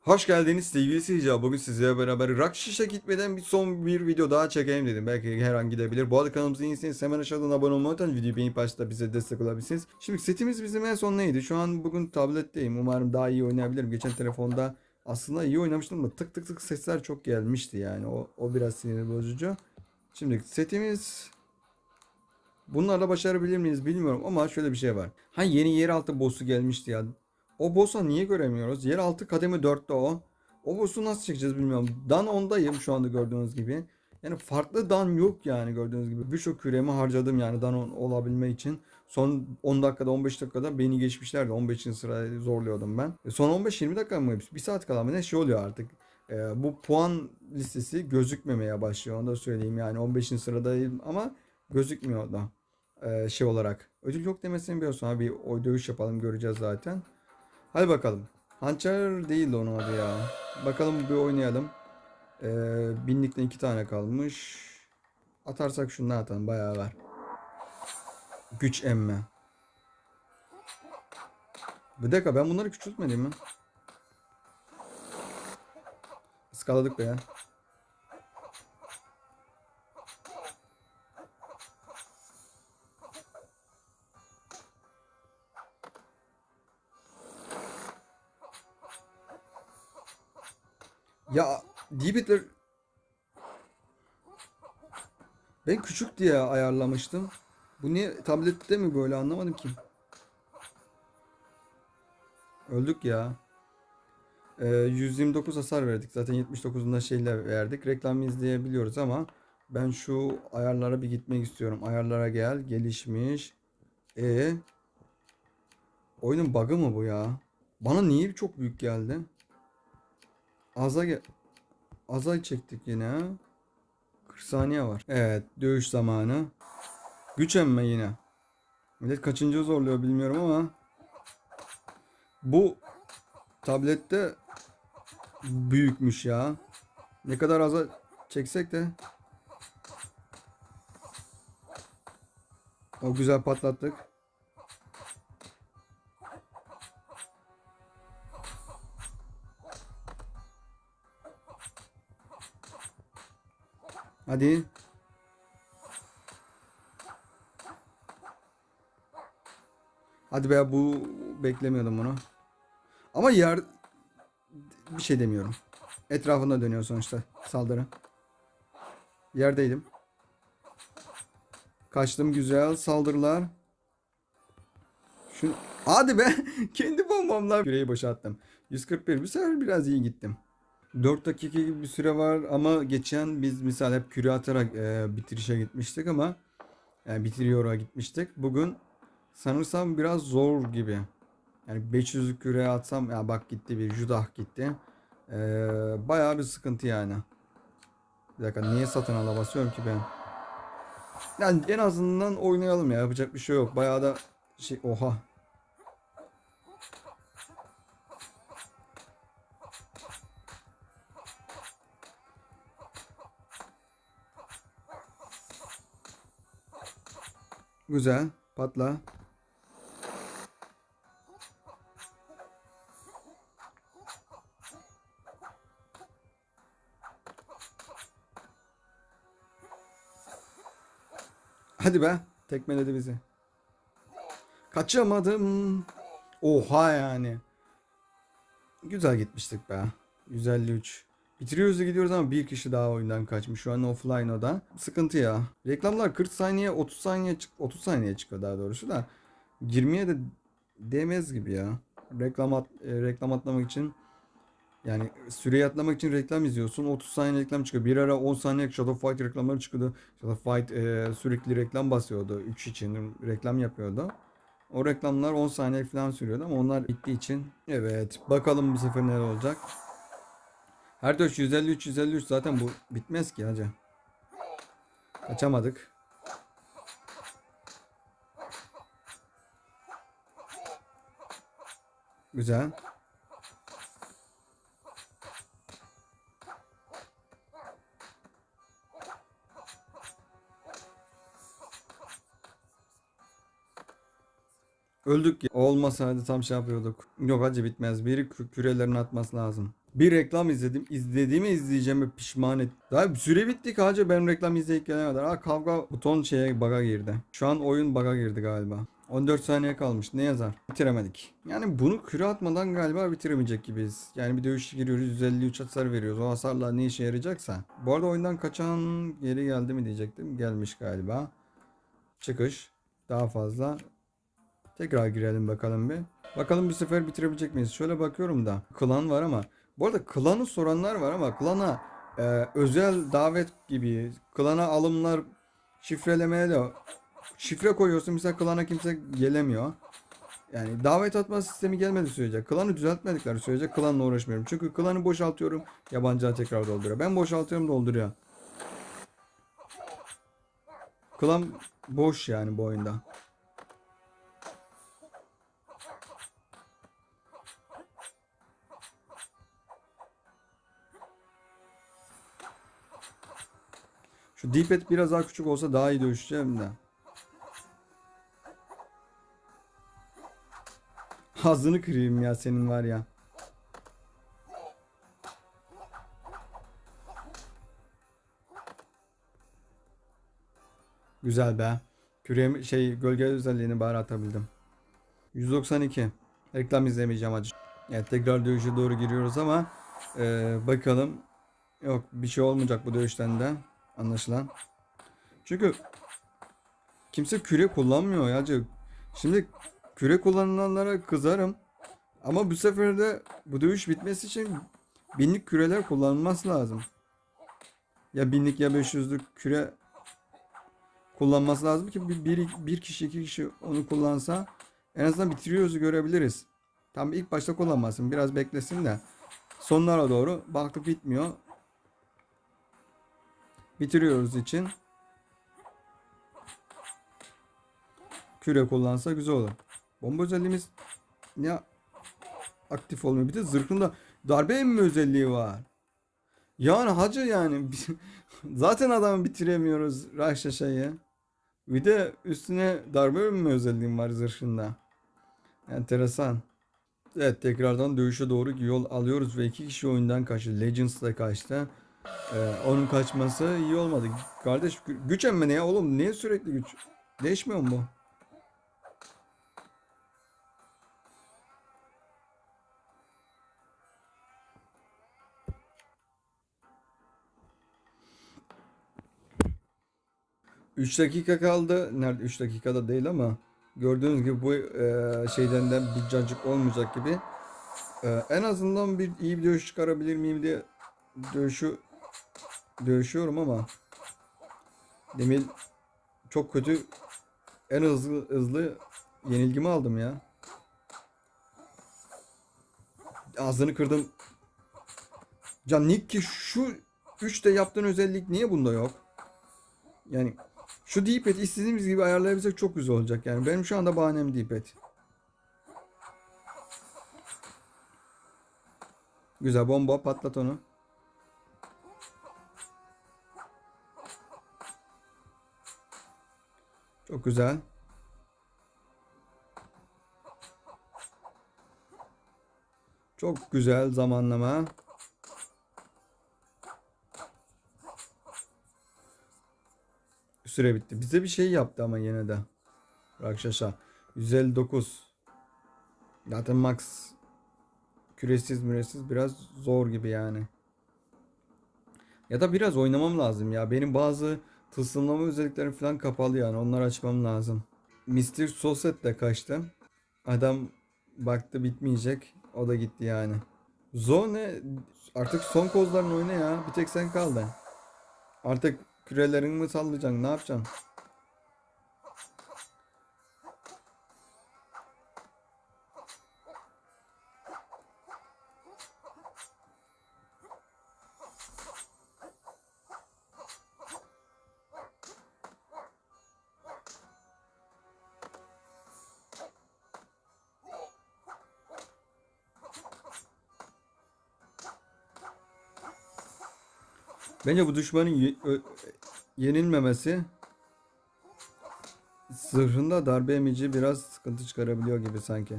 Hoş geldiniz sevgili seyirciler. Bugün sizlerle beraber Rakşiş'e gitmeden bir son bir video daha çekeyim dedim. Belki her an gidebilir. Bu arada kanalımıza yeniyseniz hemen aşağıdan abone olmayı unutmayın. Videoyu beğenip başta bize destek olabilirsiniz. Şimdi setimiz bizim en son neydi? Şu an bugün tabletteyim. Umarım daha iyi oynayabilirim. Geçen telefonda aslında iyi oynamıştım da tık tık tık sesler çok gelmişti yani. O, o biraz sinir bozucu. Şimdi setimiz Bunlarla başarabilir miyiz bilmiyorum ama şöyle bir şey var. Ha yeni yeraltı boss'u gelmişti ya. O boss'a niye göremiyoruz? Yeraltı kademe 4'te o. O boss'u nasıl çekeceğiz bilmiyorum. Dan 10'dayım şu anda gördüğünüz gibi. Yani farklı dan yok yani gördüğünüz gibi. Birçok küremi harcadım yani dan 10 olabilme için. Son 10 dakikada 15 dakikada beni geçmişlerdi. 15. sırayı zorluyordum ben. E, Son 15-20 dakika mı? Bir saat kala mı ne şey oluyor artık. E, bu puan listesi gözükmemeye başlıyor. Onu da söyleyeyim yani 15. sıradayım ama gözükmüyor da e, şey olarak. Ödül yok demesini biliyorsun abi. O dövüş yapalım göreceğiz zaten. Hadi bakalım. Hançer değil de onun adı ya. Bakalım bir oynayalım. Ee, binlikten iki tane kalmış. Atarsak şundan atalım. Bayağı var. Güç emme. Bir dakika ben bunları küçültmedim mi? Iskaladık be ya. Ya Dibitler ben küçük diye ayarlamıştım. Bu niye tablette mi böyle anlamadım ki. Öldük ya. Ee, 129 hasar verdik. Zaten 79'unda şeyle verdik. Reklam izleyebiliyoruz ama ben şu ayarlara bir gitmek istiyorum. Ayarlara gel. Gelişmiş. E Oyunun bug'ı mı bu ya? Bana niye çok büyük geldi? Aza gel. Çektik yine. 40 saniye var. Evet, dövüş zamanı. Güç emme yine. Millet kaçıncı zorluyor bilmiyorum ama bu tablette büyükmüş ya. Ne kadar aza çeksek de o güzel patlattık. Hadi. Hadi be bu beklemiyordum bunu. Ama yer bir şey demiyorum. Etrafında dönüyor sonuçta saldırı. Yerdeydim. Kaçtım güzel saldırılar. Şu Hadi be kendi bombamla küreyi boşalttım. 141 bir sefer biraz iyi gittim. 4 dakika gibi bir süre var ama geçen biz misal hep küre atarak e, bitirişe gitmiştik ama yani bitiriyor'a gitmiştik. Bugün sanırsam biraz zor gibi. Yani 500 küre atsam ya bak gitti bir judah gitti. E, bayağı bir sıkıntı yani. Bir dakika niye satın ala basıyorum ki ben? Yani en azından oynayalım ya yapacak bir şey yok. Bayağı da şey oha Güzel. Patla. Hadi be. Tekmeledi bizi. Kaçamadım. Oha yani. Güzel gitmiştik be. 153. Bitiriyoruz da gidiyoruz ama bir kişi daha oyundan kaçmış. Şu an offline o da. Sıkıntı ya. Reklamlar 40 saniye 30 saniye çık 30 saniye çıkıyor daha doğrusu da. Girmeye de demez gibi ya. Reklam at, e, reklam atlamak için yani süreyi atlamak için reklam izliyorsun. 30 saniye reklam çıkıyor. Bir ara 10 saniye Shadow Fight reklamları çıkıyordu. Shadow Fight e, sürekli reklam basıyordu. 3 için reklam yapıyordu. O reklamlar 10 saniye falan sürüyordu ama onlar bittiği için evet bakalım bu sefer ne olacak. Her 4 153 153 zaten bu bitmez ki hacı. Kaçamadık. Güzel. Öldük ya. Olmasaydı tam şey yapıyorduk. Yok hacı bitmez. Biri kü- kürelerini atması lazım. Bir reklam izledim. İzlediğimi izleyeceğime pişman et. Daha süre bitti ki hacı ben reklam izleyip gelene kadar. Ha kavga buton şeye baga girdi. Şu an oyun baga girdi galiba. 14 saniye kalmış. Ne yazar? Bitiremedik. Yani bunu küre atmadan galiba bitiremeyecek gibiyiz. Yani bir dövüş giriyoruz 153 hasar veriyoruz. O hasarla ne işe yarayacaksa. Bu arada oyundan kaçan geri geldi mi diyecektim. Gelmiş galiba. Çıkış. Daha fazla. Tekrar girelim bakalım bir. Bakalım bir sefer bitirebilecek miyiz? Şöyle bakıyorum da. Klan var ama. Bu arada klanı soranlar var ama klana e, özel davet gibi klana alımlar şifrelemeye de şifre koyuyorsun mesela klana kimse gelemiyor. Yani davet atma sistemi gelmedi sürece, klanı düzeltmedikleri sürece klanla uğraşmıyorum. Çünkü klanı boşaltıyorum, yabancılar tekrar dolduruyor. Ben boşaltıyorum dolduruyor. Klan boş yani bu oyunda. Şu D-pad biraz daha küçük olsa daha iyi dövüşeceğim de. Ağzını kırayım ya senin var ya. Güzel be. Küre şey gölge özelliğini bari atabildim. 192. Reklam izlemeyeceğim acı. Evet tekrar dövüşe doğru giriyoruz ama e, bakalım. Yok bir şey olmayacak bu dövüşten de anlaşılan. Çünkü kimse küre kullanmıyor ya. Şimdi küre kullananlara kızarım. Ama bu sefer de bu dövüş bitmesi için binlik küreler kullanılması lazım. Ya binlik ya 500'lük küre kullanması lazım ki bir, bir, bir kişi iki kişi onu kullansa en azından bitiriyoruz görebiliriz. Tam ilk başta kullanmasın biraz beklesin de sonlara doğru baktık bitmiyor. Bitiriyoruz için küre kullansa güzel olur. Bomba özelliğimiz ne aktif olmuyor. Bir de zırhında darbe emme özelliği var. Yani hacı yani zaten adamı bitiremiyoruz Rahşaşa'yı. Bir de üstüne darbe emme özelliğim var zırhında. Enteresan. Evet tekrardan dövüşe doğru yol alıyoruz ve iki kişi oyundan kaçtı. Legends da kaçtı. Ee, onun kaçması iyi olmadı. Kardeş gü- güç emme ne ya oğlum? Niye sürekli güç? Değişmiyor mu bu? Üç dakika kaldı. Nerede 3 dakikada değil ama gördüğünüz gibi bu e, şeyden de bir cacık olmayacak gibi. E, en azından bir iyi bir dövüş çıkarabilir miyim diye dövüşü dövüşüyorum ama demin çok kötü en hızlı hızlı yenilgimi aldım ya. Ağzını kırdım. Can Nick ki şu 3'te yaptığın özellik niye bunda yok? Yani şu D-pad istediğimiz gibi ayarlayabilsek çok güzel olacak yani. Benim şu anda bahanem D-pad. Güzel bomba patlat onu. Çok güzel. Çok güzel zamanlama. Süre bitti. Bize bir şey yaptı ama yine de. Rakşaşa. 159. Zaten max küresiz müresiz biraz zor gibi yani. Ya da biraz oynamam lazım ya. Benim bazı tılsımlama özelliklerim falan kapalı yani. Onları açmam lazım. Mr. Soset de kaçtı. Adam baktı bitmeyecek. O da gitti yani. Zone artık son kozların oyna ya. Bir tek sen kaldın. Artık kürelerini mi sallayacaksın? Ne yapacaksın? Bence bu düşmanın yenilmemesi zırhında darbe emici biraz sıkıntı çıkarabiliyor gibi sanki.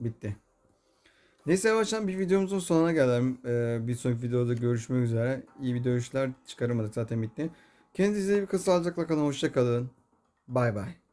Bitti. Neyse arkadaşlar bir videomuzun sonuna gelelim. Ee, bir sonraki videoda görüşmek üzere. İyi bir dövüşler çıkaramadık zaten bitti. Kendinize iyi bir kısa alacakla kalın. Hoşçakalın. Bay bay.